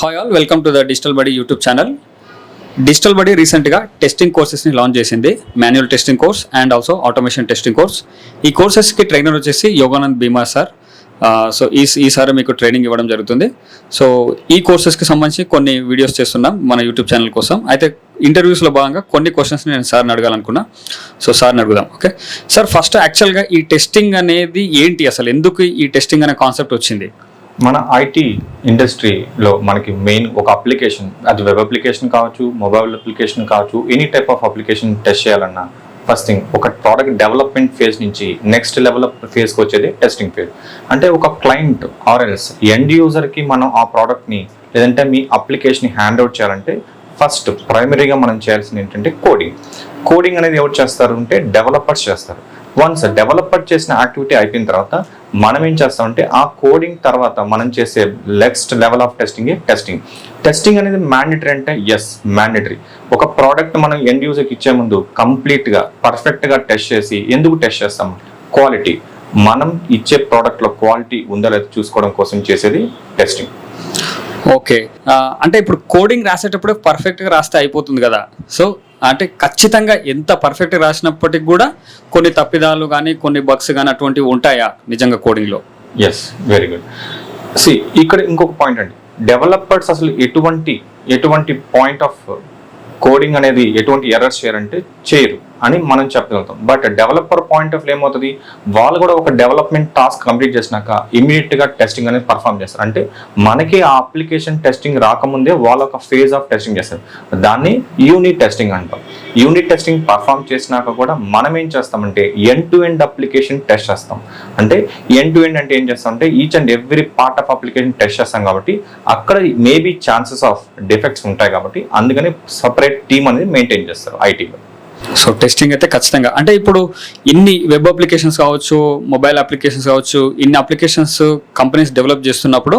Hi all welcome to the digital buddy YouTube channel digital buddy రీసెంట్గా testing కోర్సెస్ని launch చేసింది. Manual testing course and also automation testing course ఈ కోర్సెస్కి trainer వచ్చేసి యోగానంద్ భీమా sir so ఈ ఈసారి మీకు ట్రైనింగ్ ఇవ్వడం జరుగుతుంది. సో ఈ కోర్సెస్కి సంబంధించి కొన్ని వీడియోస్ చేస్తున్నాం మన యూట్యూబ్ ఛానల్ కోసం. అయితే ఇంటర్వ్యూస్లో భాగంగా కొన్ని క్వశ్చన్స్ నేను సార్ని అడగాలనుకున్నా. సో సార్ని అడుగుదాం ఓకే సార్ ఫస్ట్ యాక్చువల్గా ఈ టెస్టింగ్ అనేది ఏంటి అసలు? ఎందుకు ఈ టెస్టింగ్ అనే కాన్సెప్ట్ వచ్చింది? మన ఐటీ ఇండస్ట్రీలో మనకి మెయిన్ ఒక అప్లికేషన్ అది వెబ్ అప్లికేషన్ కావచ్చు మొబైల్ అప్లికేషన్ కావచ్చు any type of application test చేయాలన్నా ఫస్ట్ థింగ్ ఒక ప్రోడక్ట్ డెవలప్మెంట్ ఫేజ్ నుంచి నెక్స్ట్ లెవెల్ ఫేజ్కి వచ్చేది టెస్టింగ్ ఫేజ్ అంటే ఒక క్లయింట్ ఆర్ఎల్స్ ఎండ్ యూజర్కి మనం ఆ ప్రోడక్ట్ని లేదంటే మీ అప్లికేషన్ హ్యాండ్ అవుట్ చేయాలంటే ఫస్ట్ ప్రైమరీగా మనం చేయాల్సింది ఏంటంటే కోడింగ్ కోడింగ్ అనేది ఎవరు చేస్తారు అంటే డెవలపర్స్ చేస్తారు. వన్స్ డెవలపర్ చేసిన యాక్టివిటీ అయిపోయిన తర్వాత మనం ఏం చేస్తామంటే ఆ కోడింగ్ తర్వాత మనం చేసే next level of testing testing. Testing అనేది మ్యాండేటరీ అంటే ఎస్ మ్యాండేటరీ. ఒక ప్రోడక్ట్ మనం ఎండ్ యూజర్కి ఇచ్చే ముందు కంప్లీట్గా పర్ఫెక్ట్గా టెస్ట్ చేసి ఎందుకు టెస్ట్ చేస్తాం? క్వాలిటీ మనం ఇచ్చే ప్రోడక్ట్లో క్వాలిటీ ఉందా లేదా చూసుకోవడం కోసం చేసేది టెస్టింగ్ ఓకే అంటే ఇప్పుడు కోడింగ్ రాసేటప్పుడు పర్ఫెక్ట్గా రాస్తే అయిపోతుంది కదా. సో అంటే ఖచ్చితంగా ఎంత పర్ఫెక్ట్ రాసినప్పటికి కూడా కొన్ని తప్పిదాలు కానీ కొన్ని బగ్స్ కానీ అటువంటివి ఉంటాయా నిజంగా కోడింగ్లో ఎస్ వెరీ గుడ్ సి ఇక్కడ ఇంకొక పాయింట్ అండి. డెవలపర్స్ అసలు ఎటువంటి ఎటువంటి పాయింట్ ఆఫ్ కోడింగ్ అనేది ఎటువంటి ఎర్రర్స్ చేయరంటే చేయరు అని మనం చెప్పగలుగుతాం. బట్ డెవలపర్ పాయింట్ ఆఫ్ ఏమవుతుంది? వాళ్ళు కూడా ఒక డెవలప్మెంట్ టాస్క్ కంప్లీట్ చేసినాక ఇమీడియట్గా టెస్టింగ్ అనేది పర్ఫామ్ చేస్తారు. అంటే మనకి ఆ అప్లికేషన్ టెస్టింగ్ రాకముందే వాళ్ళు ఒక ఫేజ్ ఆఫ్ టెస్టింగ్ చేస్తారు. దాన్ని యూనిట్ టెస్టింగ్ అంటాం. యూనిట్ టెస్టింగ్ పర్ఫామ్ చేసినాక కూడా మనం ఏం చేస్తామంటే end to end application test చేస్తాం. అంటే ఎన్ టు ఎండ్ అంటే ఏం చేస్తాం అంటే each and every part of application test చేస్తాం కాబట్టి అక్కడ మేబీ ఛాన్సెస్ ఆఫ్ డిఫెక్ట్స్ ఉంటాయి కాబట్టి అందుకని సపరేట్ టీమ్ అనేది మెయింటైన్ చేస్తారు ఐటీలో సో టెస్టింగ్ అయితే ఖచ్చితంగా. అంటే ఇప్పుడు ఇన్ని వెబ్ అప్లికేషన్స్ కావచ్చు మొబైల్ అప్లికేషన్స్ కావచ్చు ఇన్ని అప్లికేషన్స్ కంపెనీస్ డెవలప్ చేస్తున్నప్పుడు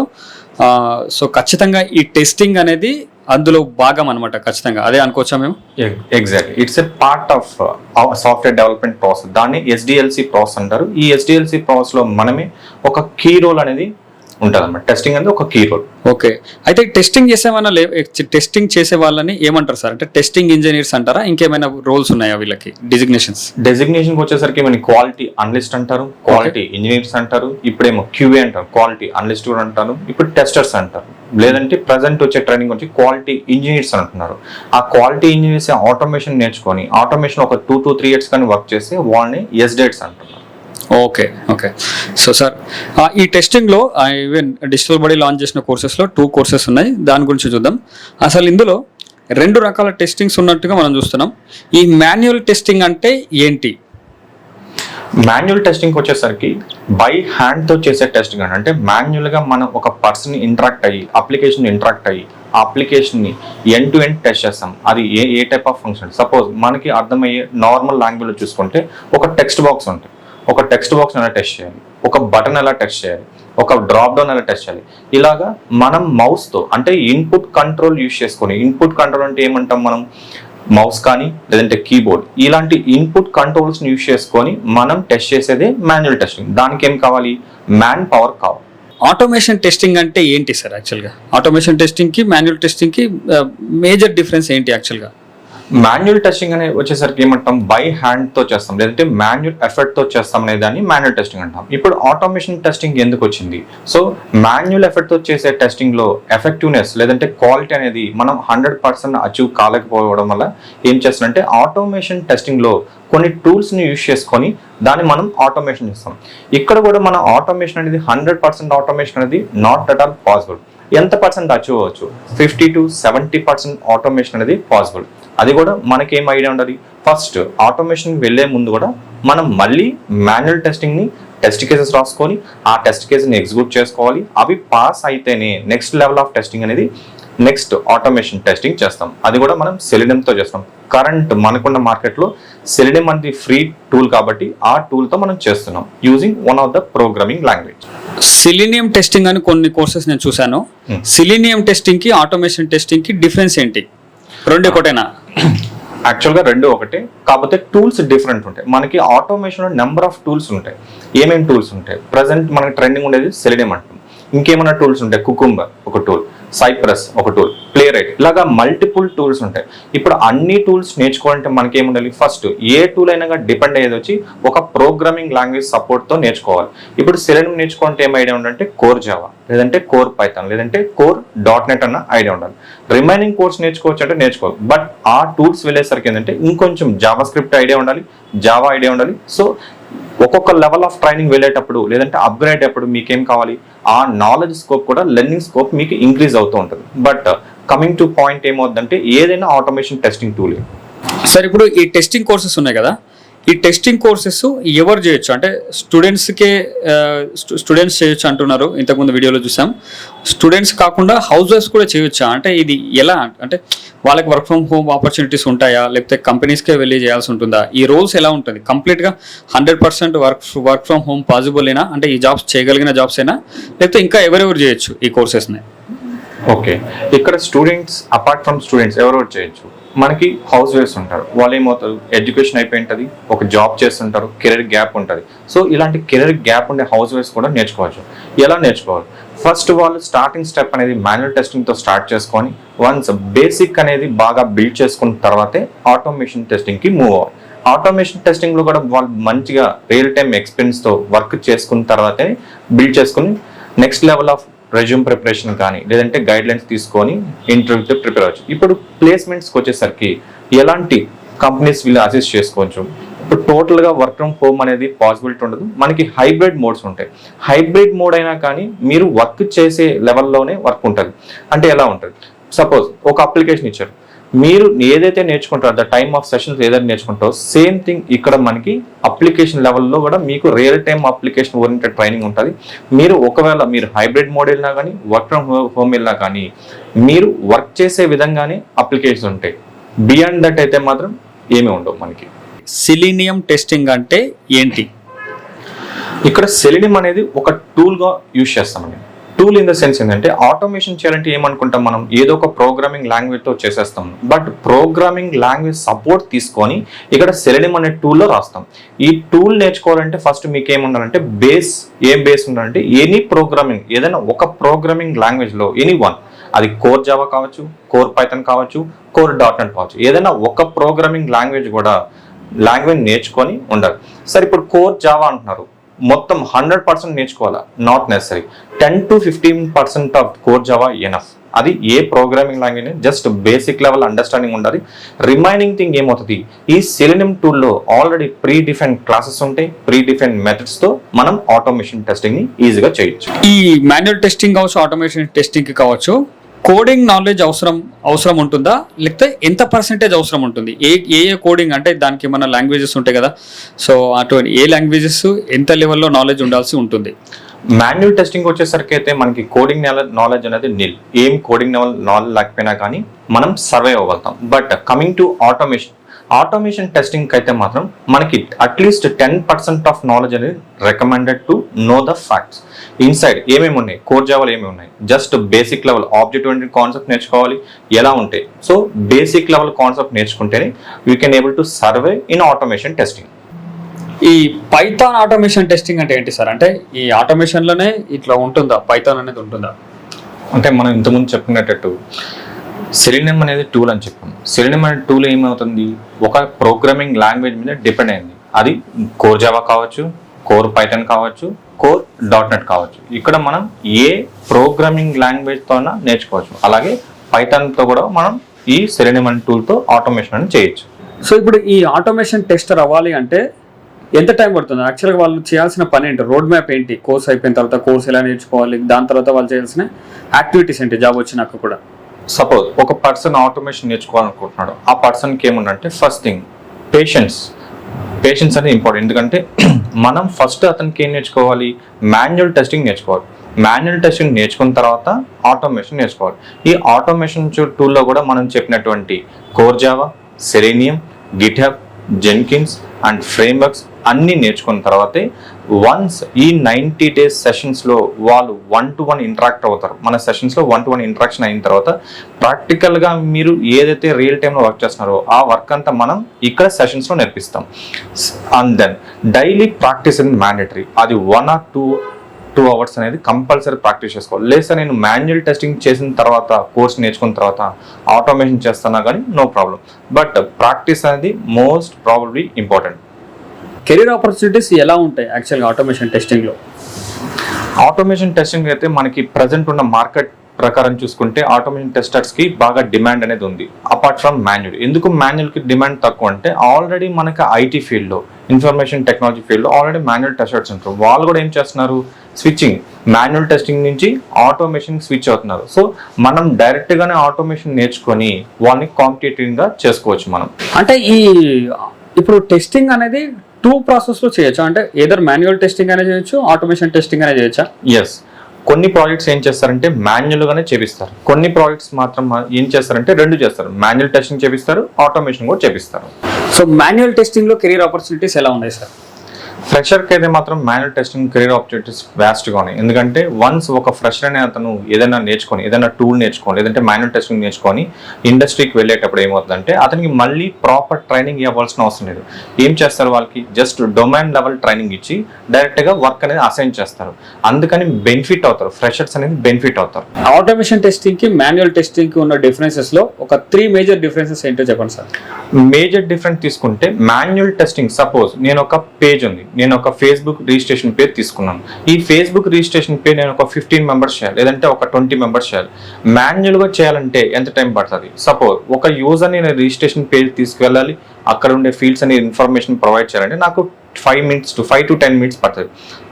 సో ఖచ్చితంగా ఈ టెస్టింగ్ అనేది అందులో భాగం అనమాట ఖచ్చితంగా. అదే అనుకోవచ్చా మేము? Exact it's a part of software development process దాన్ని ఎస్డిఎల్సి ప్రాసెస్ అంటారు. ఈ ఎస్డిఎల్సి ప్రాసెస్లో మనమే ఒక కీ రోల్ అనేది ఉంటుంది అనమాట టెస్టింగ్ అనేది ఒక కీ రోల్ ఓకే. అయితే టెస్టింగ్ చేసే వాళ్ళ టెస్టింగ్ చేసే వాళ్ళని ఏమంటారు సార్? అంటే టెస్టింగ్ ఇంజనీర్స్ అంటారా? ఇంకేమైనా రోల్స్ ఉన్నాయా వీళ్ళకి? డిజిగ్నేషన్స్ డెసిగ్నేషన్ వచ్చేసరికి మన క్వాలిటీ అనలిస్ట్ అంటారు క్వాలిటీ ఇంజనీర్స్ అంటారు ఇప్పుడేమో క్యూఏ అంటారు క్వాలిటీ అనలిస్ట్ కూడా అంటారు ఇప్పుడు టెస్టర్స్ అంటారు. లేదంటే ప్రజెంట్ వచ్చే ట్రైనింగ్ వచ్చి క్వాలిటీ ఇంజనీర్స్ అంటున్నారు. ఆ క్వాలిటీ ఇంజనీర్స్ ఆటోమేషన్ నేర్చుకొని ఆటోమేషన్ ఒక టూ టు త్రీ ఇయర్స్ కానీ వర్క్ చేస్తే వాళ్ళని ఎస్ డేట్స్ అంటున్నారు. Okay okay. సో సార్ ఈ టెస్టింగ్లో ఈవెన్ డిజిటల్ బాడీ లాంచ్ చేసిన కోర్సెస్లో టూ కోర్సెస్ ఉన్నాయి. దాని గురించి చూద్దాం. అసలు ఇందులో రెండు రకాల టెస్టింగ్స్ ఉన్నట్టుగా మనం చూస్తున్నాం. ఈ మాన్యువల్ టెస్టింగ్ అంటే ఏంటి? మాన్యువల్ టెస్టింగ్ వచ్చేసరికి బై హ్యాండ్తో చేసే టెస్టింగ్ అంటే మాన్యువల్గా మనం ఒక పర్సన్ ఇంటరాక్ట్ అయ్యి అప్లికేషన్ ఇంటరాక్ట్ అయ్యి ఆ అప్లికేషన్ని ఎండ్ టు ఎండ్ టెస్ట్ చేస్తాం. అది ఏ ఏ టైప్ ఆఫ్ ఫంక్షన్ సపోజ్ మనకి అర్థమయ్యే నార్మల్ లాంగ్వేజ్లో చూసుకుంటే ఒక టెక్స్ట్ బాక్స్ ఉంటుంది. ఒక టెక్స్ట్ బాక్స్ ఎలా టెస్ట్ చేయాలి. ఒక బటన్ ఎలా టెస్ట్ చేయాలి? ఒక డ్రాప్ డౌన్ ఎలా టెస్ట్ చేయాలి? ఇలాగా మనం మౌస్తో అంటే ఇన్పుట్ కంట్రోల్ యూస్ చేసుకొని ఇన్పుట్ కంట్రోల్ అంటే ఏమంటాం మనం? మౌస్ కానీ లేదంటే కీబోర్డ్ ఇలాంటి ఇన్పుట్ కంట్రోల్స్ని యూస్ చేసుకొని మనం టెస్ట్ చేసేదే మాన్యువల్ టెస్టింగ్ దానికి ఏం కావాలి? మ్యాన్ పవర్ కావాలి. ఆటోమేషన్ టెస్టింగ్ అంటే ఏంటి సార్ యాక్చువల్గా ఆటోమేషన్ టెస్టింగ్కి మాన్యువల్ టెస్టింగ్కి మేజర్ డిఫరెన్స్ ఏంటి యాక్చువల్గా మాన్యువల్ టెస్టింగ్ అనేది వచ్చేసరికి ఏమంటాం? బై హ్యాండ్తో చేస్తాం. లేదంటే మాన్యువల్ ఎఫర్ట్తో చేస్తాం అనే దాన్ని మాన్యువల్ టెస్టింగ్ అంటాం. ఇప్పుడు ఆటోమేషన్ టెస్టింగ్ ఎందుకు వచ్చింది? సో మాన్యువల్ ఎఫర్ట్తో చేసే టెస్టింగ్లో ఎఫెక్టివ్నెస్ లేదంటే క్వాలిటీ అనేది మనం హండ్రెడ్ పర్సెంట్ అచీవ్ కాలేకపోవడం వల్ల ఏం చేస్తుందంటే ఆటోమేషన్ టెస్టింగ్లో కొన్ని టూల్స్ని యూస్ చేసుకొని దాన్ని మనం ఆటోమేషన్ చేస్తాం. ఇక్కడ కూడా మన ఆటోమేషన్ అనేది హండ్రెడ్ పర్సెంట్ ఆటోమేషన్ అనేది నాట్ అట్ ఆల్ పాసిబుల్. ఎంత పర్సెంట్ అచీవ్ అవ్వచ్చు fifty to seventy percent automation అనేది పాసిబుల్ అది కూడా మనకి ఏం ఐడియా ఉండాలి? ఫస్ట్ ఆటోమేషన్ వెళ్ళే ముందు కూడా మనం మళ్ళీ మాన్యువల్ టెస్టింగ్ని టెస్ట్ కేసెస్ రాసుకొని ఆ టెస్ట్ కేసుని ఎగ్జిక్యూట్ చేసుకోవాలి. అవి పాస్ అయితేనే నెక్స్ట్ లెవెల్ ఆఫ్ టెస్టింగ్ అనేది నెక్స్ట్ ఆటోమేషన్ టెస్టింగ్ చేస్తాం. అది కూడా మనం సెలిడంతో చేస్తాం. కరెంట్ మనకున్న మార్కెట్లో సెలిడం అనేది ఫ్రీ టూల్ కాబట్టి ఆ టూల్తో మనం చేస్తున్నాం using one of the programming language selenium testing అని కొన్ని కోర్సెస్ నేను చూశాను. Hmm. సిలినియం టెస్టింగ్కి ఆటోమేషన్ టెస్టింగ్కి డిఫరెన్స్ ఏంటి? రెండు ఒకటేనా? యాక్చువల్గా రెండు ఒకటే. కాకపోతే టూల్స్ డిఫరెంట్ ఉంటాయి. మనకి ఆటోమేషన్ నెంబర్ ఆఫ్ టూల్స్ ఉంటాయి. ఏమేమి టూల్స్ ఉంటాయి? ప్రజెంట్ మనకి ట్రెండింగ్ ఉండేది సెలిడియం అంటాం. ఇంకేమైనా టూల్స్ ఉంటాయి? కుకుంబర్ ఒక టూల్ సైప్రస్ ఒక టూల్ ప్లే రైట్ ఇలాగా మల్టిపుల్ టూల్స్ ఉంటాయి. ఇప్పుడు అన్ని టూల్స్ నేర్చుకోవాలంటే మనకి ఏముండాలి ఫస్ట్ ఏ టూల్ అయినా డిపెండ్ అయ్యేది వచ్చి ఒక ప్రోగ్రామింగ్ లాంగ్వేజ్ సపోర్ట్తో నేర్చుకోవాలి. ఇప్పుడు సెలెనియం నేర్చుకోవాలంటే ఏం ఐడియా ఉందంటే కోర్ జావా లేదంటే కోర్ పైథాన్ లేదంటే కోర్ డాట్ నెట్ అన్న ఐడియా ఉండాలి. రిమైనింగ్ కోర్స్ నేర్చుకోవచ్చు అంటే నేర్చుకోవాలి. బట్ ఆ టూల్స్ వెళ్ళేసరికి ఏంటంటే ఇంకొంచెం జావా స్క్రిప్ట్ ఐడియా ఉండాలి జావా ఐడియా ఉండాలి. సో ఒక్కొక్క లెవెల్ ఆఫ్ ట్రైనింగ్ వెళ్ళేటప్పుడు లేదంటే అప్గ్రేడ్ అప్పుడు మీకేం కావాలి? ఆ నాలెడ్జ్ స్కోప్ కూడా లెర్నింగ్ స్కోప్ మీకు ఇంక్రీజ్ అవుతూ ఉంటుంది. బట్ కమింగ్ టు పాయింట్ ఏమవుతుందంటే ఏదైనా ఆటోమేషన్ టెస్టింగ్ టూల్ సార్ ఇప్పుడు ఈ టెస్టింగ్ కోర్సెస్ ఉన్నాయి కదా? ఈ టెస్టింగ్ కోర్సెస్ ఎవరు చేయొచ్చు? అంటే స్టూడెంట్స్కే స్టూడెంట్స్ చేయొచ్చు అంటున్నారు. ఇంతకుముందు వీడియోలో చూసాం. స్టూడెంట్స్ కాకుండా హౌస్ వైఫ్స్ కూడా చేయొచ్చా? అంటే ఇది ఎలా? అంటే వాళ్ళకి వర్క్ ఫ్రమ్ హోమ్ ఆపర్చునిటీస్ ఉంటాయా? లేకపోతే కంపెనీస్కే వెళ్ళి చేయాల్సి ఉంటుందా? ఈ రోల్స్ ఎలా ఉంటుంది? కంప్లీట్గా hundred percent work work from home పాసిబుల్నా అయినా అంటే ఈ జాబ్స్ చేయగలిగిన జాబ్స్ అయినా లేకపోతే ఇంకా ఎవరెవరు చేయొచ్చు ఈ కోర్సెస్ని ఓకే ఇక్కడ స్టూడెంట్స్ అపార్ట్ ఫ్రమ్ స్టూడెంట్స్ ఎవరెవరు చేయొచ్చు? మనకి హౌస్ వైఫ్స్ ఉంటారు. వాళ్ళు ఏమవుతారు? ఎడ్యుకేషన్ అయిపోయి ఉంటుంది ఒక జాబ్ చేస్తుంటారు. కెరీర్ గ్యాప్ ఉంటుంది. సో ఇలాంటి కెరీర్ గ్యాప్ ఉండే హౌస్ వైఫ్స్ కూడా నేర్చుకోవచ్చు. ఎలా నేర్చుకోవాలి? ఫస్ట్ వాళ్ళు స్టార్టింగ్ స్టెప్ అనేది మాన్యువల్ టెస్టింగ్తో స్టార్ట్ చేసుకొని వన్స్ బేసిక్ అనేది బాగా బిల్డ్ చేసుకున్న తర్వాతే ఆటోమేషన్ టెస్టింగ్కి మూవ్ అవ్వాలి. ఆటోమేషన్ టెస్టింగ్లో కూడా వాళ్ళు మంచిగా రియల్ టైమ్ ఎక్స్పీరియన్స్తో వర్క్ చేసుకున్న తర్వాతే బిల్డ్ చేసుకుని next level of resume preparation కానీ లేదంటే గైడ్ లైన్స్ తీసుకొని ఇంటర్వ్యూతో ప్రిపేర్ అవ్వచ్చు. ఇప్పుడు ప్లేస్మెంట్స్కి వచ్చేసరికి ఎలాంటి కంపెనీస్ వీళ్ళు అసిస్ట్ చేసుకోవచ్చు? టోటల్గా వర్క్ ఫ్రమ్ హోమ్ అనేది పాసిబిలిటీ ఉండదు. మనకి హైబ్రిడ్ మోడ్స్ ఉంటాయి. హైబ్రిడ్ మోడ్ అయినా కానీ మీరు వర్క్ చేసే లెవెల్లోనే వర్క్ ఉంటుంది. అంటే ఎలా ఉంటుంది? సపోజ్ ఒక అప్లికేషన్ ఇచ్చారు. మీరు ఏదైతే నేర్చుకుంటారో ద టైమ్ ఆఫ్ సెషన్స్ ఏదైతే నేర్చుకుంటారో సేమ్ థింగ్ ఇక్కడ మనకి అప్లికేషన్ లెవెల్లో కూడా మీకు real time application oriented training ఉంటుంది. మీరు ఒకవేళ మీరు హైబ్రిడ్ మోడ్ వెళ్ళినా కానీ వర్క్ ఫ్రమ్ హోమ్ వెళ్ళినా కానీ మీరు వర్క్ చేసే విధంగానే అప్లికేషన్స్ ఉంటాయి. బియాండ్ దట్ అయితే మాత్రం ఏమీ ఉండవు మనకి. సిలీనియం టెస్టింగ్ అంటే ఏంటి? ఇక్కడ సెలినియం అనేది ఒక టూల్గా యూజ్ చేస్తామండి టూల్ ఇన్ ద సెన్స్ ఏంటంటే ఆటోమేషన్ చేయాలంటే ఏమనుకుంటాం మనం? ఏదో ఒక ప్రోగ్రామింగ్ లాంగ్వేజ్తో చేసేస్తాం. బట్ ప్రోగ్రామింగ్ లాంగ్వేజ్ సపోర్ట్ తీసుకొని ఇక్కడ సెలినియం అనే టూల్లో రాస్తాం. ఈ టూల్ నేర్చుకోవాలంటే ఫస్ట్ మీకు ఏముండాలంటే బేస్ ఏం బేస్ ఉండాలంటే ఎనీ ప్రోగ్రామింగ్ ఏదైనా ఒక ప్రోగ్రామింగ్ లాంగ్వేజ్లో ఎనీ వన్ అది కోర్ జావా కావచ్చు కోర్ పైథన్ కావచ్చు కోర్ డాట్ నెట్ కావచ్చు. ఏదైనా ఒక ప్రోగ్రామింగ్ లాంగ్వేజ్ కూడా లాంగ్వేజ్ నేర్చుకొని ఉండాలి. సరే ఇప్పుడు కోర్ జావా అంటున్నారు. మొత్తం హండ్రెడ్ పర్సెంట్ నేర్చుకోవాలా? Not necessary ten to fifteen percent of core Java enough అది a programming language just basic level understanding ఉండాలి. రిమైనింగ్ థింగ్ ఏమవుతుంది? ఈ సెలినియం టూల్లో ఆల్రెడీ ప్రీ డిఫైన్ క్లాసెస్ ఉంటాయి. ప్రీ డిఫైన్ మెథడ్స్తో మనం ఆటోమేషన్ టెస్టింగ్ని ఈజీగా చేయొచ్చు. ఈ మాన్యువల్ టెస్టింగ్ కావచ్చు ఆటోమేషన్ టెస్టింగ్ కావచ్చు కోడింగ్ నాలెడ్జ్ అవసరం అవసరం ఉంటుందా? లేకపోతే ఎంత పర్సెంటేజ్ అవసరం ఉంటుంది? ఏ ఏ ఏ కోడింగ్ అంటే దానికి ఏమైనా లాంగ్వేజెస్ ఉంటాయి కదా? సో అటువంటి ఏ లాంగ్వేజెస్ ఎంత లెవెల్లో నాలెడ్జ్ ఉండాల్సి ఉంటుంది? మాన్యువల్ టెస్టింగ్ వచ్చేసరికి అయితే మనకి కోడింగ్ నాలెడ్జ్ అనేది నిల్ ఏం కోడింగ్ నాలెడ్జ్ లేకపోయినా కానీ మనం survive అవ్వగలుగుతాం. But coming to automation automation testing అయితే మాత్రం మనకి at least ten percent of knowledge అనేది recommended to know the facts inside ఏమేమి ఉన్నాయి? కోర్ జావాలు ఏమేమి ఉన్నాయి? Just basic level object oriented concept నేర్చుకోవాలి. ఎలా ఉంటాయి so basic level concept నేర్చుకుంటేనే you can able to survive in automation testing ఈ పైథాన్ ఆటోమేషన్ టెస్టింగ్ అంటే ఏంటి సార్? అంటే ఈ ఆటోమేషన్లోనే ఇట్లా ఉంటుందా? పైథాన్ అనేది ఉంటుందా? అంటే మనం ఇంతకుముందు చెప్పుకునేటట్టు సెలినియం అనేది టూల్ అని చెప్పాం. సెలినియం అనే టూల్ ఏమవుతుంది? ఒక ప్రోగ్రామింగ్ లాంగ్వేజ్ మీద డిపెండ్ అయింది. అది కోర్ జావా కావచ్చు కోర్ పైథన్ కావచ్చు కోర్ డాట్ నెట్ కావచ్చు. ఇక్కడ మనం ఏ ప్రోగ్రామింగ్ లాంగ్వేజ్తో నేర్చుకోవచ్చు. అలాగే పైథాన్తో కూడా మనం ఈ సెలినియం అనే టూల్తో ఆటోమేషన్ అని చేయొచ్చు. సో ఇప్పుడు ఈ ఆటోమేషన్ టెస్టర్ అవ్వాలి అంటే ఎంత టైం పడుతుంది? యాక్చువల్గా వాళ్ళు చేయాల్సిన పని ఏంటి? రోడ్ మ్యాప్ ఏంటి? కోర్స్ అయిపోయిన తర్వాత కోర్స్ ఎలా నేర్చుకోవాలి? దాని తర్వాత వాళ్ళు చేయాల్సిన యాక్టివిటీస్ ఏంటి? జాబ్ వచ్చినాక కూడా. సపోజ్ ఒక పర్సన్ ఆటోమేషన్ నేర్చుకోవాలనుకుంటున్నాడు. ఆ పర్సన్కి ఏముందంటే ఫస్ట్ థింగ్ పేషెన్స్ పేషెన్స్ అనేది ఇంపార్టెంట్ ఎందుకంటే మనం ఫస్ట్ అతనికి ఏం నేర్చుకోవాలి? మాన్యువల్ టెస్టింగ్ నేర్చుకోవాలి. మాన్యువల్ టెస్టింగ్ నేర్చుకున్న తర్వాత ఆటోమేషన్ నేర్చుకోవాలి. ఈ ఆటోమేషన్ టూల్లో కూడా మనం చెప్పినటువంటి core Java selenium GitHub Jenkins and frameworks అన్నీ నేర్చుకున్న తర్వాతే వన్స్ ఈ నైంటీ డేస్ సెషన్స్లో వాళ్ళు వన్ టు వన్ ఇంటరాక్ట్ అవుతారు. మన సెషన్స్లో వన్ టు వన్ ఇంటరాక్షన్ అయిన తర్వాత ప్రాక్టికల్గా మీరు ఏదైతే రియల్ టైంలో వర్క్ చేస్తున్నారో ఆ వర్క్ అంతా మనం ఇక్కడ సెషన్స్లో నేర్పిస్తాం. అండ్ దెన్ డైలీ ప్రాక్టీస్ అనేది మ్యాండేటరీ అది one or two two hours అనేది కంపల్సరీ ప్రాక్టీస్ చేసుకోవాలి. లేదా నేను మాన్యువల్ టెస్టింగ్ చేసిన తర్వాత కోర్స్ నేర్చుకున్న తర్వాత ఆటోమేషన్ చేస్తున్నా కానీ నో ప్రాబ్లం బట్ ప్రాక్టీస్ అనేది most probably important career opportunities ఎలా ఉంటాయి యాక్చువల్గా ఆటోమేషన్ టెస్టింగ్లో? ఆటోమేషన్ టెస్టింగ్ అయితే మనకి ప్రజెంట్ ఉన్న మార్కెట్ ప్రకారం చూసుకుంటే ఆటోమేషన్ టెస్టర్స్కి బాగా డిమాండ్ అనేది ఉంది అపార్ట్ ఫ్రమ్ మాన్యువల్. ఎందుకు మాన్యువల్కి డిమాండ్ తక్కువ అంటే ఆల్రెడీ మనకి ఐటీ ఫీల్డ్లో ఇన్ఫర్మేషన్ టెక్నాలజీ ఫీల్డ్లో ఆల్రెడీ మాన్యువల్ టెస్టర్స్ ఉంటారు. వాళ్ళు కూడా ఏం చేస్తున్నారు? స్విచ్చింగ్. మాన్యువల్ టెస్టింగ్ నుంచి ఆటోమేషన్ స్విచ్ అవుతున్నారు. సో మనం డైరెక్ట్ గానే ఆటోమేషన్ నేర్చుకొని వాళ్ళని కాంపిటేటివ్గా చేసుకోవచ్చు మనం. అంటే ఈ ఇప్పుడు టెస్టింగ్ అనేది టూ ప్రాసెస్లో చేయొచ్చు? అంటే ఏదర్ మాన్యువల్ టెస్టింగ్ అనే చేయొచ్చు ఆటోమేషన్ టెస్టింగ్ అనే చేయొచ్చా? ఎస్ కొన్ని ప్రాజెక్ట్స్ ఏం చేస్తారంటే మాన్యువల్ గానే చేపిస్తారు. కొన్ని ప్రాజెక్ట్స్ మాత్రం ఏం చేస్తారంటే రెండు చేస్తారు. మాన్యువల్ టెస్టింగ్ చేపిస్తారు ఆటోమేషన్ కూడా చేపిస్తారు. సో మాన్యువల్ టెస్టింగ్లో కెరీర్ ఆపర్చునిటీస్ ఎలా ఉన్నాయి సార్ ఫ్రెషర్కి అయితే మాత్రం మాన్యువల్ టెస్టింగ్ కెరీర్ ఆపర్చునిటీస్ వ్యాస్ట్గా ఉన్నాయి. ఎందుకంటే వన్స్ ఒక ఫ్రెషర్ అనే అతను ఏదైనా నేర్చుకొని ఏదైనా టూల్ నేర్చుకొని లేదంటే మాన్యువల్ టెస్టింగ్ నేర్చుకొని ఇండస్ట్రీకి వెళ్ళేటప్పుడు ఏమవుతుందంటే అతనికి మళ్ళీ ప్రాపర్ ట్రైనింగ్ ఇవ్వాల్సిన అవసరం లేదు. ఏం చేస్తారు వాళ్ళకి? జస్ట్ డొమైన్ లెవెల్ ట్రైనింగ్ ఇచ్చి డైరెక్ట్గా వర్క్ అనేది అసైన్ చేస్తారు. అందుకని బెనిఫిట్ అవుతారు. ఫ్రెషర్స్ అనేది బెనిఫిట్ అవుతారు. ఆటోమేషన్ టెస్టింగ్కి మాన్యువల్ టెస్టింగ్కి ఉన్న డిఫరెన్సెస్లో ఒక త్రీ మేజర్ డిఫరెన్సెస్ ఏంటో చెప్పండి సార్ మేజర్ డిఫరెన్స్ తీసుకుంటే మాన్యువల్ టెస్టింగ్ సపోజ్ నేను ఒక పేజ్ ఉంది. నేను ఒక ఫేస్బుక్ రిజిస్ట్రేషన్ పేరు తీసుకున్నాను. ఈ ఫేస్బుక్ రిజిస్ట్రేషన్ పేరు నేను ఒక ఫిఫ్టీన్ మెంబర్స్ చేయాలి లేదంటే ఒక ట్వంటీ మెంబర్స్ చేయాలి. మాన్యువల్గా చేయాలంటే ఎంత టైం పడుతుంది? సపోజ్ ఒక యూజర్ని నేను రిజిస్ట్రేషన్ పేజ్ తీసుకువెళ్ళాలి అక్కడ ఉండే ఫీల్డ్స్ అనే ఇన్ఫర్మేషన్ ప్రొవైడ్ చేయాలంటే నాకు five minutes to five to ten minutes పడుతుంది.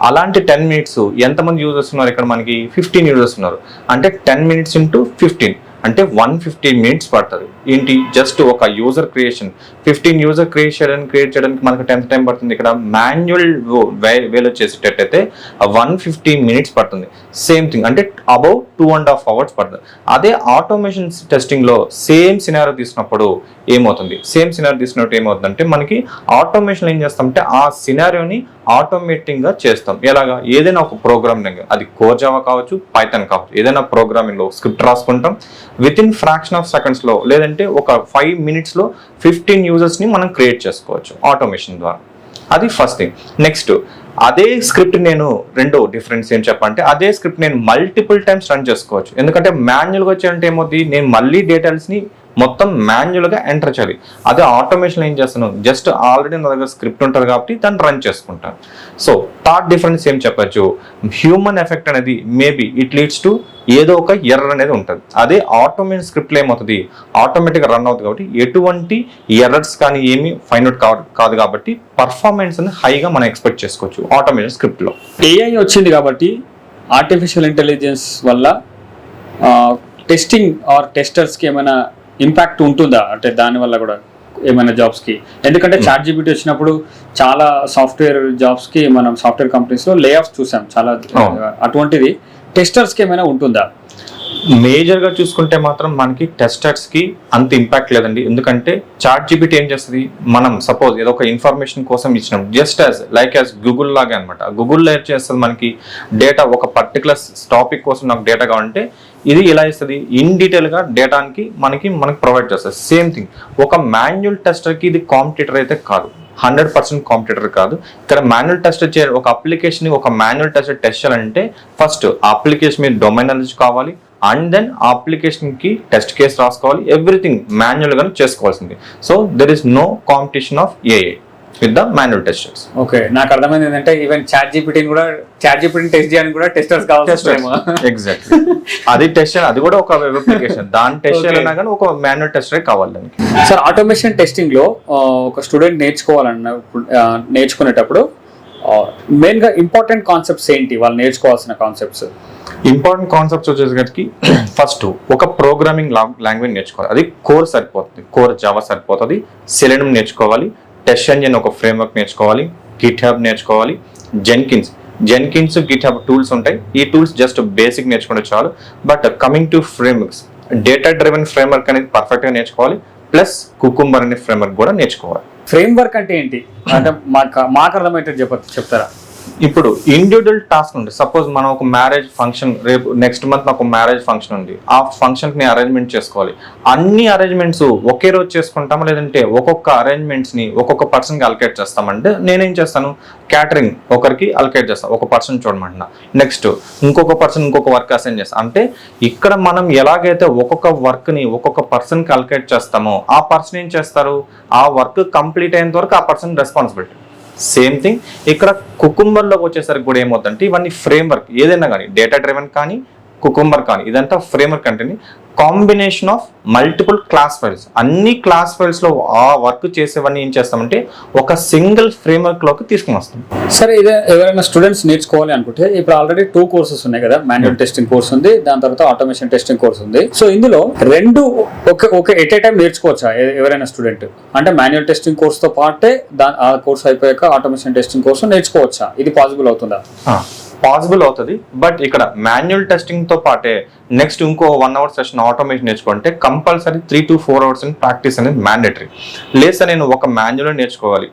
అలాంటి టెన్ మినిట్స్ ఎంతమంది యూజర్స్ ఉన్నారు ఇక్కడ మనకి? ఫిఫ్టీన్ యూజర్స్ ఉన్నారు. అంటే టెన్ మినిట్స్ ఇంటూ ఫిఫ్టీన్ అంటే వన్ ఫిఫ్టీ మినిట్స్ పడుతుంది. ఏంటి? జస్ట్ ఒక user creation fifteen user create చేయడానికి క్రియేట్ చేయడానికి మనకు టెన్త్ టైం పడుతుంది? ఇక్కడ మాన్యువల్ వేలో చేసేటట్టయితే వన్ ఫిఫ్టీ మినిట్స్ పడుతుంది. సేమ్ థింగ్ అంటే above two and half hours పడుతుంది. అదే ఆటోమేషన్ టెస్టింగ్లో సేమ్ సినారో తీసినప్పుడు ఏమవుతుంది? సేమ్ సినారో తీసినప్పుడు ఏమవుతుందంటే మనకి ఆటోమేషన్ ఏం చేస్తామంటే ఆ సినారియోని ఆటోమేటింగ్గా చేస్తాం. ఎలాగా? ఏదైనా ఒక ప్రోగ్రామింగ్ అది కోజావా కావచ్చు పైథన్ కావచ్చు. ఏదైనా ప్రోగ్రామింగ్లో స్క్రిప్ట్ రాసుకుంటాం. విత్ ఇన్ ఫ్రాక్షన్ ఆఫ్ సెకండ్స్లో లేదంటే ఒక ఫైవ్ మినిట్స్లో ఫిఫ్టీన్ యూజర్స్ని మనం క్రియేట్ చేసుకోవచ్చు ఆటోమేషన్ ద్వారా. అది ఫస్ట్ థింగ్ నెక్స్ట్ అదే స్క్రిప్ట్ నేను రెండో డిఫరెన్స్ ఏం చెప్పంటే అదే స్క్రిప్ట్ నేను మల్టిపుల్ టైమ్స్ రన్ చేసుకోవచ్చు. ఎందుకంటే మాన్యువల్గా వచ్చాయంటే ఏమవుతుంది నేను మళ్ళీ డీటెయిల్స్ని మొత్తం మాన్యువల్గా ఎంటర్ చేయాలి. అదే ఆటోమేషన్ ఏం చేస్తాను? జస్ట్ ఆల్రెడీ నా దగ్గర స్క్రిప్ట్ ఉంటుంది కాబట్టి దాన్ని రన్ చేసుకుంటాను. సో థాట్ డిఫరెన్స్ ఏం చెప్పచ్చు? హ్యూమన్ ఎఫెక్ట్ అనేది మేబీ ఇట్ లీడ్స్ టు ఏదో ఒక ఎర్రర్ అనేది ఉంటుంది. అదే ఆటోమేషన్ స్క్రిప్ట్లో ఏమవుతుంది? ఆటోమేటిక్గా రన్ అవుతుంది కాబట్టి ఎటువంటి ఎర్రర్స్ కానీ ఏమి ఫైండ్ అవుట్ కాదు కాదు కాబట్టి పర్ఫార్మెన్స్ అనేది హైగా మనం ఎక్స్పెక్ట్ చేసుకోవచ్చు ఆటోమేషన్ స్క్రిప్ట్లో. ఏఐ వచ్చింది కాబట్టి ఆర్టిఫిషియల్ ఇంటెలిజెన్స్ వల్ల టెస్టింగ్ ఆర్ టెస్టర్స్కి ఏమైనా ఇంపాక్ట్ ఉంటుందా? అంటే దానివల్ల కూడా ఏమైనా జాబ్స్కి ఎందుకంటే చార్ట్ జీబీటీ వచ్చినప్పుడు చాలా సాఫ్ట్వేర్ జాబ్స్కి మనం సాఫ్ట్వేర్ కంపెనీస్లో లే ఆఫ్ చూసాం. చాలా. అటువంటిది. టెస్టర్స్కి ఏమైనా ఉంటుందా? మేజర్గా చూసుకుంటే మాత్రం మనకి టెస్టర్స్కి అంత ఇంపాక్ట్ లేదండి. ఎందుకంటే చాట్ జీబీటీ ఏం చేస్తుంది? మనం సపోజ్ ఏదో ఒక ఇన్ఫర్మేషన్ కోసం ఇచ్చినాం. Just as like as Google లాగే అనమాట గూగుల్లో ఏం చేస్తుంది? మనకి డేటా ఒక పర్టికులర్ టాపిక్ కోసం నాకు డేటా కావాలంటే ఇది ఇలా ఇస్తుంది ఇన్ డీటెయిల్గా డేటానికి డేటాకి మనకి మనకి ప్రొవైడ్ చేస్తుంది. సేమ్ థింగ్ ఒక మాన్యువల్ టెస్టర్కి ఇది కాంపిటేటర్ అయితే కాదు. హండ్రెడ్ పర్సెంట్ కాంపిటేటర్ కాదు. ఇక్కడ మాన్యువల్ టెస్ట్ చే ఒక అప్లికేషన్ ఒక మాన్యువల్ టెస్ట్ టెస్ట్ చేయాలంటే ఫస్ట్ అప్లికేషన్ మీద డొమైన్ నాలెడ్జ్ కావాలి. అండ్ దెన్ అప్లికేషన్కి టెస్ట్ కేస్ రాసుకోవాలి. ఎవ్రీథింగ్ మాన్యువల్గానే చేసుకోవాల్సింది. So there is no competition of AI with the manual testers okay నాకు అర్థమైంది ఏంటంటే ఈవెన్ చాట్ జీపీటీని కూడా చాట్ జీపీటీని టెస్ట్ చేయడానికి కూడా టెస్టర్స్ కావాలి ఎగ్జాక్ట్లీ అది టెస్ట్ అది కూడా ఒక వెబ్ అప్లికేషన్ దాని టెస్ట్. చేయాలన్నా కానీ ఒక మాన్యువల్ టెస్టర్ కావాలి దానికి. సార్ ఆటోమేషన్ టెస్టింగ్లో ఒక స్టూడెంట్ నేర్చుకోవాలన్న నేర్చుకునేటప్పుడు మెయిన్గా ఇంపార్టెంట్ కాన్సెప్ట్స్ ఏంటి? వాళ్ళు నేర్చుకోవాల్సిన కాన్సెప్ట్స్ ఇంపార్టెంట్ కాన్సెప్ట్స్ వచ్చేసరికి ఫస్ట్ ఒక ప్రోగ్రామింగ్ లాంగ్వేజ్ నేర్చుకోవాలి. అది కోర్ సరిపోతుంది. కోర్ జావా సరిపోతుంది. సెలెనం నేర్చుకోవాలి. టెస్ట్ ఇంజిన్ ఒక ఫ్రేమ్వర్క్ నేర్చుకోవాలి గిట్ హబ్ నేర్చుకోవాలి Jenkins Jenkins GitHub tools ఉంటాయి. ఈ టూల్స్ జస్ట్ బేసిక్ నేర్చుకుంటే చాలు. But coming to frameworks data driven framework అనేది పర్ఫెక్ట్గా నేర్చుకోవాలి. ప్లస్ కుకుంబర్ అనే ఫ్రేమ్వర్క్ కూడా నేర్చుకోవాలి. ఫ్రేమ్వర్క్ అంటే ఏంటి? అంటే మాకు మాకు అర్థమయ్యేటట్టు చెప్ప చెప్తారా? ఇప్పుడు ఇండివిజువల్ టాస్క్ ఉంది. సపోజ్ మనం ఒక మ్యారేజ్ ఫంక్షన్ రేపు నెక్స్ట్ మంత్ నాకు మ్యారేజ్ ఫంక్షన్ ఉంది. ఆ ఫంక్షన్ని అరేంజ్మెంట్ చేసుకోవాలి. అన్ని అరేంజ్మెంట్స్ ఒకే రోజు చేసుకుంటామా? లేదంటే ఒక్కొక్క అరేంజ్మెంట్స్ని ఒక్కొక్క పర్సన్కి అలకేట్ చేస్తామంటే నేనేం చేస్తాను? క్యాటరింగ్ ఒకరికి అలకేట్ చేస్తాను ఒక పర్సన్ చూడమంటున్నా. నెక్స్ట్ ఇంకొక పర్సన్ ఇంకొక వర్క్ అసైన్ చేస్తాను అంటే ఇక్కడ మనం ఎలాగైతే ఒక్కొక్క వర్క్ని ఒక్కొక్క పర్సన్కి అలకేట్ చేస్తామో ఆ పర్సన్ ఏం చేస్తారు? ఆ వర్క్ కంప్లీట్ అయినంత వరకు ఆ పర్సన్ రెస్పాన్సిబిలిటీ సేమ్ థింగ్ ఇక్కడ కుకుంబర్లోకి వచ్చేసరికి కూడా ఏమవుతుందంటే ఇవన్నీ ఫ్రేమ్ వర్క్ ఏదైనా కానీ డేటా డ్రైవెన్ కానీ కుకుంబర్ కానీ ఇదంతా ఫ్రేమ్ వర్క్ అంటే combination of multiple class files అన్ని క్లాస్ ఫైల్స్లో ఆ వర్క్ చేసేవన్నీ ఏం చేస్తామంటే ఒక సింగిల్ ఫ్రేమ్ వర్క్లోకి తీసుకుని వస్తాం. సరే ఇదే ఎవరైనా స్టూడెంట్స్ నేర్చుకోవాలి అనుకుంటే ఇప్పుడు ఆల్రెడీ టూ కోర్సెస్ ఉన్నాయి కదా మాన్యువల్ టెస్టింగ్ కోర్స్ ఉంది దాని తర్వాత ఆటోమేషన్ టెస్టింగ్ కోర్స్ ఉంది. సో ఇందులో రెండు ఒక ఒక ఎట్ ఏ టైం నేర్చుకోవచ్చా ఎవరైనా స్టూడెంట్ అంటే మాన్యువల్ టెస్టింగ్ కోర్స్తో పాటే దాని ఆ కోర్స్ అయిపోయాక ఆటోమేషన్ టెస్టింగ్ కోర్స్ నేర్చుకోవచ్చా? ఇది పాసిబుల్ అవుతుందా? పాసిబుల్ అవుతుంది. బట్ ఇక్కడ మాన్యువల్ టెస్టింగ్తో పాటే నెక్స్ట్ ఇంకో వన్ అవర్ సెషన్ ఆటోమేషన్ నేర్చుకుంటే compulsory three to four hours practice అనేది మ్యాండేటరీ. లేదా నేను ఒక మాన్యువల్ నేర్చుకోవాలి.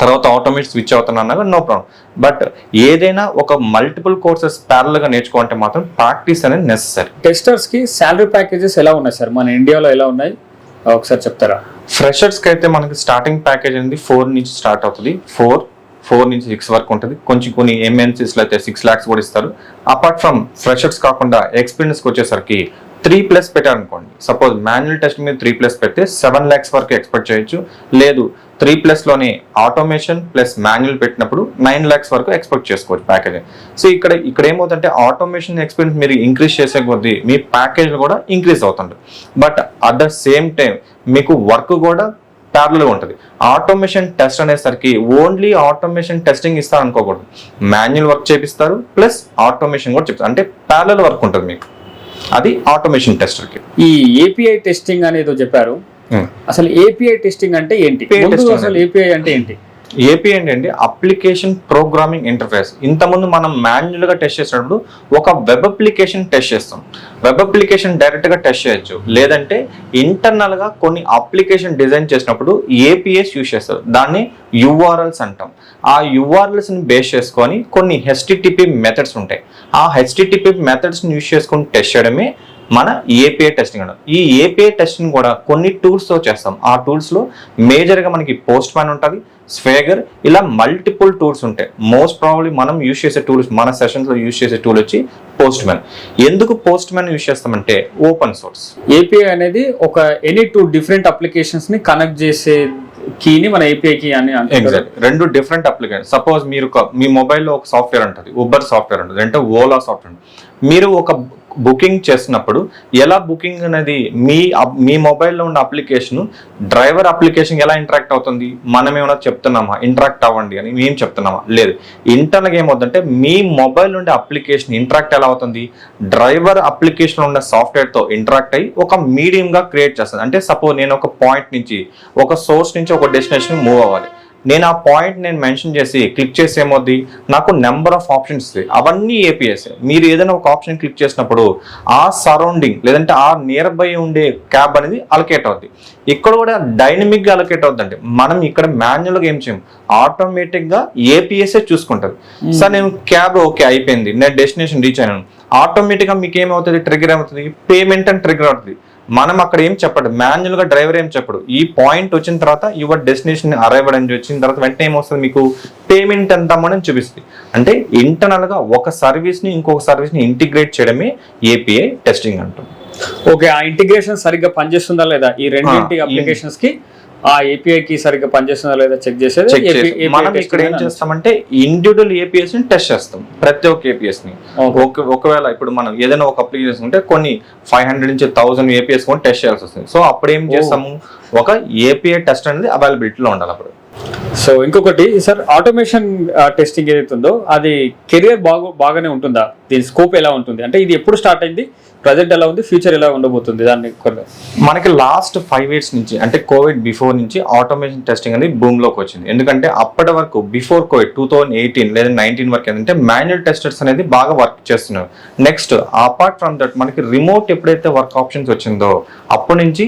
తర్వాత ఆటోమేట్ స్విచ్ అవుతున్నాను నో ప్రాబ్లం. బట్ ఏదైనా ఒక మల్టిపుల్ కోర్సెస్ ప్యారల్గా నేర్చుకోవాలంటే మాత్రం ప్రాక్టీస్ అనేది నెససరీ టెస్టర్స్కి శాలరీ ప్యాకేజెస్ ఎలా ఉన్నాయి సార్? మన ఇండియాలో ఎలా ఉన్నాయి? ఒకసారి చెప్తారా? ఫ్రెషర్స్కి అయితే మనకి స్టార్టింగ్ ప్యాకేజ్ అనేది ఫోర్ నుంచి స్టార్ట్ అవుతుంది. ఫోర్ ఫోర్ నుంచి సిక్స్ వరకు ఉంటుంది. కొంచెం కొన్ని ఎంఎన్సీస్లో అయితే సిక్స్ ల్యాక్స్ కూడా ఇస్తారు. అపార్ట్ ఫ్రమ్ ఫ్రెషర్స్ కాకుండా ఎక్స్పీరియన్స్కి వచ్చేసరికి త్రీ ప్లస్ పెట్టారనుకోండి. సపోజ్ మాన్యువల్ టెస్ట్ మీద త్రీ ప్లస్ పెడితే సెవెన్ ల్యాక్స్ వరకు ఎక్స్పెక్ట్ చేయొచ్చు. లేదు త్రీ ప్లస్లోనే ఆటోమేషన్ ప్లస్ మాన్యువల్ పెట్టినప్పుడు నైన్ ల్యాక్స్ వరకు ఎక్స్పెక్ట్ చేసుకోవచ్చు ప్యాకేజ్ సో ఇక్కడ ఇక్కడ ఏమవుతుందంటే ఆటోమేషన్ ఎక్స్పీరియన్స్ మీరు ఇంక్రీజ్ చేసే కొద్దీ మీ ప్యాకేజ్ కూడా ఇంక్రీజ్ అవుతుంది. But at the same time మీకు వర్క్ కూడా ప్యారల్ ఉంటుంది. ఆటోమేషన్ టెస్ట్ అనేసరికి ఓన్లీ ఆటోమేషన్ టెస్టింగ్ ఇస్తారు అనుకోకూడదు. మాన్యువల్ వర్క్ చేపిస్తారు ప్లస్ ఆటోమేషన్ కూడా చెప్తారు. అంటే ప్యారల్ వర్క్ ఉంటుంది మీకు. అది ఆటోమేషన్ టెస్టర్కి ఈ ఏపీఐ టెస్టింగ్ అనేది చెప్పారు. అసలు ఏపీఐ టెస్టింగ్ అంటే ఏంటి? అసలు ఏపీఐ అంటే ఏంటి? ఏపీ ఏంటంటే అప్లికేషన్ ప్రోగ్రామింగ్ ఇంటర్ఫేస్. ఇంతకుముందు మనం మాన్యువల్గా టెస్ట్ చేసినప్పుడు ఒక వెబ్ అప్లికేషన్ టెస్ట్ చేస్తాం. వెబ్ అప్లికేషన్ డైరెక్ట్గా టెస్ట్ చేయొచ్చు. లేదంటే ఇంటర్నల్గా కొన్ని అప్లికేషన్ డిజైన్ చేసినప్పుడు ఏపీఎస్ యూస్ చేస్తారు. దాన్ని యుఆర్ఎల్స్ అంటాం. ఆ యుఆర్ఎల్స్ని బేస్ చేసుకొని కొన్ని హెచ్టిటిపి మెథడ్స్ ఉంటాయి. ఆ హెచ్టిటిపి మెథడ్స్ని యూస్ చేసుకొని టెస్ట్ చేయడమే మన ఏపీఐ టెస్టింగ్ అంటాం ఈ ఏపీఐ టెస్టింగ్ కూడా కొన్ని tools తో చేస్తాం. ఆ tools లో మేజర్గా మనకి పోస్ట్ మ్యాన్ ఉంటుంది స్వేగర్ ఇలా మల్టిపుల్ టూల్స్ ఉంటాయి. మోస్ట్ ప్రాబ్లీ మనం యూస్ చేసే టూల్స్ మన సెషన్స్లో యూస్ చేసే టూల్ వచ్చి పోస్ట్ మ్యాన్ ఎందుకు పోస్ట్ మ్యాన్ యూస్ చేస్తామంటే ఓపెన్ సోర్స్ ఏపీఐ అనేది ఒక ఎనీ టూ డిఫరెంట్ అప్లికేషన్స్ని కనెక్ట్ చేసే కీని మన ఏపీఐ కీ అని ఎగ్జాక్ట్ రెండు డిఫరెంట్ అప్లికేషన్ సపోజ్ మీరు మీ మొబైల్లో ఒక సాఫ్ట్వేర్ ఉంటుంది ఉబర్ సాఫ్ట్వేర్ ఉంటుంది అంటే ఓలా సాఫ్ట్వేర్ ఉంటుంది. మీరు ఒక బుకింగ్ చేసినప్పుడు ఎలా బుకింగ్ అనేది మీ మీ మొబైల్లో ఉన్న అప్లికేషన్ డ్రైవర్ అప్లికేషన్ ఎలా ఇంటరాక్ట్ అవుతుంది? మనం ఏమైనా చెప్తున్నామా? ఇంటరాక్ట్ అవ్వండి అని మేము చెప్తున్నామా? లేదు. ఇంటర్నల్గా ఏమవుతుందంటే మీ మొబైల్ నుండి అప్లికేషన్ ఇంటరాక్ట్ ఎలా అవుతుంది? డ్రైవర్ అప్లికేషన్ ఉన్న సాఫ్ట్వేర్తో ఇంటరాక్ట్ అయ్యి ఒక మీడియంగా క్రియేట్ చేస్తుంది. అంటే సపోజ్ నేను ఒక పాయింట్ నుంచి ఒక సోర్స్ నుంచి ఒక డెస్టినేషన్ మూవ్ అవ్వాలి. నేను ఆ పాయింట్ నేను మెన్షన్ చేసి క్లిక్ చేసి ఏమవుద్ది? నాకు నెంబర్ ఆఫ్ ఆప్షన్స్ అవన్నీ ఏపీఎస్ మీరు ఏదైనా ఒక ఆప్షన్ క్లిక్ చేసినప్పుడు ఆ సరౌండింగ్ లేదంటే ఆ నియర్ బై ఉండే క్యాబ్ అనేది అలకేట్ అవుద్ది. ఇక్కడ కూడా డైనమిక్గా అలకేట్ అవుద్దండి మనం ఇక్కడ మాన్యువల్గా ఏం చేయం? ఆటోమేటిక్గా ఏపీఎస్ చూసుకుంటది. సార్ నేను క్యాబ్ ఓకే అయిపోయింది. నేను డెస్టినేషన్ రీచ్ అయినాను. ఆటోమేటిక్గా మీకు ఏమవుతుంది? ట్రిగర్ ఏమవుతుంది? పేమెంట్ అని ట్రిగర్ అవుతుంది. మనం అక్కడ ఏం చెప్పడు. మాన్యువల్గా డ్రైవర్ ఏం చెప్పడు. ఈ పాయింట్ వచ్చిన తర్వాత యువర్ డెస్టినేషన్ అరైవ్ అని వచ్చిన తర్వాత వెంటనే ఏమొస్తుంది మీకు? పేమెంట్ ఎంత అని చూపిస్తుంది. అంటే ఇంటర్నల్గా ఒక సర్వీస్ని ఇంకొక సర్వీస్ని ఇంటిగ్రేట్ చేయడమే ఏపీఐ టెస్టింగ్ అంటాం. ఓకే ఆ ఇంటిగ్రేషన్ సరిగ్గా పనిచేస్తుందా లేదా? ఈ రెండింటి అప్లికేషన్స్కి ఆ ఏపీఐ కి సరిగ్గా పనిచేస్తుందా లేదా చెక్ చేసేది? మనం ఇక్కడ ఏం చేస్తామంటే ఇండివిజువల్ ఏపీఎస్ని టెస్ట్ చేస్తాం. ప్రతి ఒక్క ఏపీఎస్ని. ఒకవేళ ఇప్పుడు మనం ఏదైనా ఒక అప్లికేషన్ ఉంటే కొన్ని ఫైవ్ హండ్రెడ్ నుంచి థౌసండ్ ఏపీఎస్ కూడా టెస్ట్ చేయాల్సి వస్తుంది. సో అప్పుడు ఏం చేస్తాము? ఒక ఏపీఐ టెస్ట్ అనేది అవైలబిలిటీలో ఉండాలి అప్పుడు. సో ఇంకొకటి సార్ ఆటోమేషన్ టెస్టింగ్ ఏదైతే ఉందో అది కెరియర్ బాగా బాగానే ఉంటుందా? దీని స్కోప్ ఎలా ఉంటుంది? అంటే ఇది ఎప్పుడు స్టార్ట్ అయింది? ప్రజెంట్ ఎలా ఉంది? ఫ్యూచర్ ఎలా ఉండబోతుంది? దాన్ని కొన్ని మనకి లాస్ట్ ఫైవ్ ఇయర్స్ నుంచి అంటే కోవిడ్ బిఫోర్ నుంచి ఆటోమేషన్ టెస్టింగ్ అనేది భూమిలోకి లోకి వచ్చింది. ఎందుకంటే అప్పటి వరకు before Covid two thousand eighteen లేదా నైన్టీన్ వరకు ఏంటంటే మాన్యువల్ టెస్టర్స్ అనేది బాగా వర్క్ చేస్తున్నారు. నెక్స్ట్ అపార్ట్ ఫ్రమ్ దట్ మనకి రిమోట్ ఎప్పుడైతే వర్క్ ఆప్షన్స్ వచ్చిందో అప్పటి నుంచి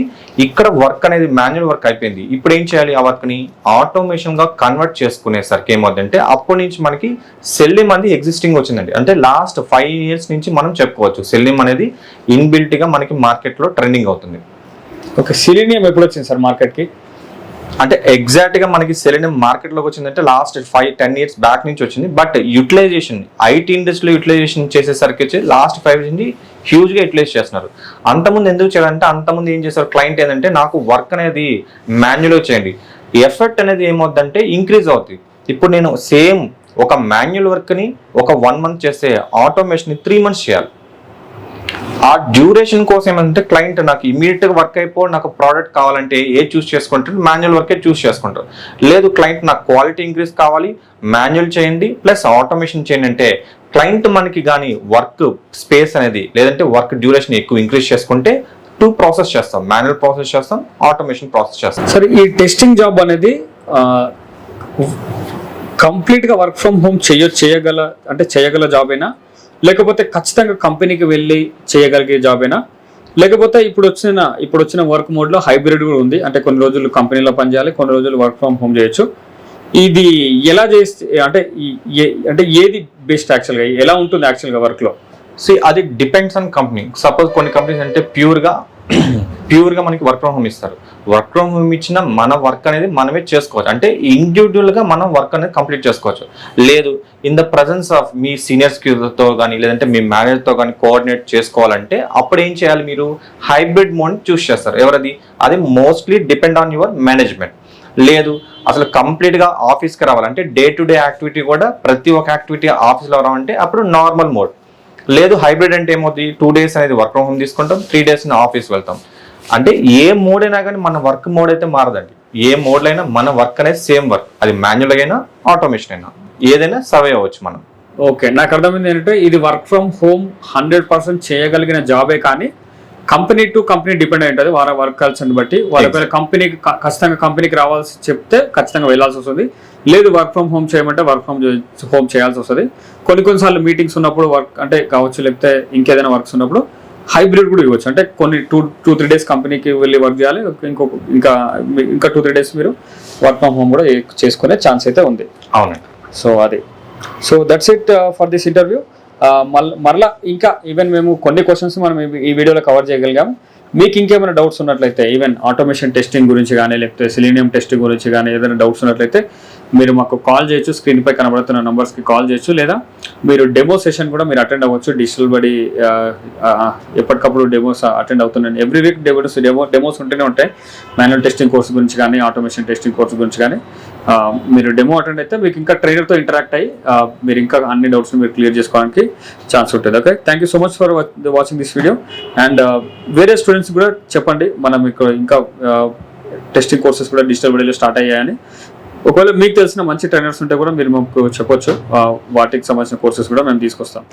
ఇక్కడ వర్క్ అనేది మాన్యువల్ వర్క్ అయిపోయింది. ఇప్పుడు ఏం చేయాలి ఆ వర్క్ని? ఆటోమేషన్గా కన్వర్ట్ చేసుకునేసరికి ఏమవుతుందంటే అప్పటి నుంచి మనకి సెల్లిం అనేది ఎగ్జిస్టింగ్ వచ్చిందండి. అంటే లాస్ట్ ఫైవ్ ఇయర్స్ నుంచి మనం చెప్పుకోవచ్చు. సెల్లిం అనేది ఇన్బిల్ట్గా మనకి మార్కెట్లో ట్రెండింగ్ అవుతుంది. ఓకే సిలీనియం ఎప్పుడు వచ్చింది సార్ మార్కెట్కి? అంటే ఎగ్జాక్ట్గా మనకి సెలినియం మార్కెట్లోకి వచ్చిందంటే last five ten years back నుంచి వచ్చింది. బట్ యూటిలైజేషన్ ఐటీ ఇండస్ట్రీలో యూటిలైజేషన్ చేసేసరికి వచ్చి లాస్ట్ ఫైవ్ ఇయర్స్ నుంచి హ్యూజ్గా యూటిలైజ్ చేస్తున్నారు. అంతకుముందు ఎందుకు చేయాలంటే అంతకుముందు ఏం చేస్తారు క్లయింట్ ఏంటంటే నాకు వర్క్ అనేది మాన్యువల్ చేయండి. ఎఫర్ట్ అనేది ఏమవుతుందంటే ఇంక్రీజ్ అవుతుంది ఇప్పుడు నేను సేమ్ ఒక మాన్యువల్ వర్క్ని ఒక వన్ మంత్ చేస్తే ఆటోమేషన్ని త్రీ మంత్స్ చేయాలి. ఆ డ్యూరేషన్ కోసం ఏమంటే క్లయింట్ నాకు ఇమీడియట్గా వర్క్ అయిపో నాకు ప్రోడక్ట్ కావాలంటే ఏ చూస్ చేసుకుంటారు మాన్యువల్ వర్కే చూస్ చేసుకుంటారు. లేదు క్లయింట్ నాకు క్వాలిటీ ఇంక్రీజ్ కావాలి మాన్యువల్ చేయండి ప్లస్ ఆటోమేషన్ చేయండి అంటే క్లయింట్ మనకి కానీ వర్క్ స్పేస్ అనేది లేదంటే వర్క్ డ్యూరేషన్ ఎక్కువ ఇంక్రీజ్ చేసుకుంటే టూ ప్రాసెస్ చేస్తాం. మాన్యువల్ ప్రాసెస్ చేస్తాం ఆటోమేషన్ ప్రాసెస్ చేస్తాం. సరే ఈ టెస్టింగ్ జాబ్ అనేది కంప్లీట్గా వర్క్ ఫ్రమ్ హోమ్ చేయ చేయగల అంటే చేయగల జాబ్ అయినా లేకపోతే ఖచ్చితంగా కంపెనీకి వెళ్ళి చేయగలిగే జాబ్ అయినా లేకపోతే ఇప్పుడు వచ్చిన ఇప్పుడు వచ్చిన వర్క్ మోడ్లో హైబ్రిడ్ కూడా ఉంది. అంటే కొన్ని రోజులు కంపెనీలో పనిచేయాలి కొన్ని రోజులు వర్క్ ఫ్రమ్ హోమ్ చేయొచ్చు. ఇది ఎలా చేస్తే అంటే ఏ- అంటే ఏది బెస్ట్ యాక్చువల్గా ఎలా ఉంటుంది యాక్చువల్గా వర్క్లో సో అది డిపెండ్స్ ఆన్ కంపెనీ సపోజ్ కొన్ని కంపెనీస్ అంటే ప్యూర్గా ప్యూర్గా మనకి వర్క్ ఫ్రమ్ హోమ్ ఇస్తారు. వర్క్ ఫ్రమ్ హోమ్ ఇచ్చిన మన వర్క్ అనేది మనమే చేసుకోవచ్చు. అంటే ఇండివిజువల్గా మనం వర్క్ అనేది కంప్లీట్ చేసుకోవచ్చు. లేదు ఇన్ ద ప్రజెన్స్ ఆఫ్ మీ సీనియర్స్తో కానీ లేదంటే మీ మేనేజర్తో కానీ కోఆర్డినేట్ చేసుకోవాలంటే అప్పుడు ఏం చేయాలి మీరు? హైబ్రిడ్ మోడ్ చూస్ చేస్తారు. ఎవరది? అది mostly depend on your management లేదు అసలు కంప్లీట్గా ఆఫీస్కి రావాలంటే డే టు డే యాక్టివిటీ కూడా ప్రతి ఒక్క యాక్టివిటీ ఆఫీస్లో రావాలంటే అప్పుడు నార్మల్ మోడ్ లేదు హైబ్రిడ్ అంటే ఏమవుతుంది టూ డేస్ అనేది వర్క్ ఫ్రమ్ హోమ్ తీసుకుంటాం త్రీ డేస్ ఆఫీస్ వెళ్తాం. అంటే ఏ మోడ్ అయినా కానీ మన వర్క్ మోడ్ అయితే మారదండి. ఏ మోడ్ అయినా మన వర్క్ అనేది సేమ్ వర్క్ అది మాన్యువల్ అయినా ఆటోమేషన్ అయినా. ఏదైనా సర్వే అవ్వచ్చు మనం. ఓకే నాకు అర్థమైంది ఏంటంటే ఇది work from home hundred percent చేయగలిగిన జాబే కానీ కంపెనీ టు కంపెనీ డిపెండ్ అయి ఉంటుంది వారి వర్క్ కల్చర్ని బట్టి. వాళ్ళ కంపెనీకి ఖచ్చితంగా కంపెనీకి రావాల్సి చెప్తే ఖచ్చితంగా వెళ్ళాల్సి వస్తుంది. లేదు వర్క్ ఫ్రమ్ హోమ్ చేయమంటే వర్క్ ఫ్రమ్ హోమ్ చేయాల్సి వస్తుంది. కొన్ని కొన్నిసార్లు మీటింగ్స్ ఉన్నప్పుడు వర్క్ అంటే కావచ్చు లేకపోతే ఇంకేదైనా వర్క్స్ ఉన్నప్పుడు హైబ్రిడ్ కూడా ఇవ్వచ్చు. అంటే కొన్ని టూ టూ త్రీ డేస్ కంపెనీకి వెళ్ళి వర్క్ చేయాలి ఇంకొక ఇంకా ఇంకా టూ త్రీ డేస్ మీరు వర్క్ ఫ్రమ్ హోమ్ కూడా చేసుకునే ఛాన్స్ అయితే ఉంది. అవునండి. సో అది. So that's it for this interview మరలా ఇంకా ఈవెన్ మేము కొన్ని క్వశ్చన్స్ మనం ఈ- ఈ వీడియోలో కవర్ చేయగలిగాం. మీకు ఇంకేమైనా డౌట్స్ ఉన్నట్లయితే ఈవెన్ ఆటోమేషన్ టెస్టింగ్ గురించి కానీ లేకపోతే సిలీనియం టెస్టింగ్ గురించి కానీ ఏదైనా డౌట్స్ ఉన్నట్లయితే మీరు మాకు కాల్ చేయొచ్చు స్క్రీన్పై కనబడుతున్న నెంబర్స్కి కాల్ చేయొచ్చు లేదా మీరు డెమో సెషన్ కూడా మీరు అటెండ్ అవ్వచ్చు డిజిటల్ బడి ఎప్పటికప్పుడు డెమోస్ అటెండ్ అవుతున్నాను every week demos demo demos ఉంటూనే ఉంటాయి. మాన్యువల్ టెస్టింగ్ కోర్స్ గురించి కానీ ఆటోమేషన్ టెస్టింగ్ కోర్స్ గురించి కానీ మీరు డెమో అటెండ్ అయితే మీకు ఇంకా ట్రైనర్తో ఇంటరాక్ట్ అయ్యి మీరు ఇంకా అన్ని డౌట్స్ మీరు క్లియర్ చేసుకోవడానికి ఛాన్స్ ఉంటుంది. Okay thank you so much for watching this video and వేరే స్టూడెంట్స్ కూడా చెప్పండి మనం ఇక్కడ ఇంకా టెస్టింగ్ కోర్సెస్ కూడా డిజిటల్ వీడియోలో స్టార్ట్ అయ్యాయని. ఒకవేళ మీకు తెలిసిన మంచి ట్రైనర్స్ ఉంటే కూడా మీరు మాకు చెప్పొచ్చు. వాటికి సంబంధించిన కోర్సెస్ కూడా మేము తీసుకొస్తాం.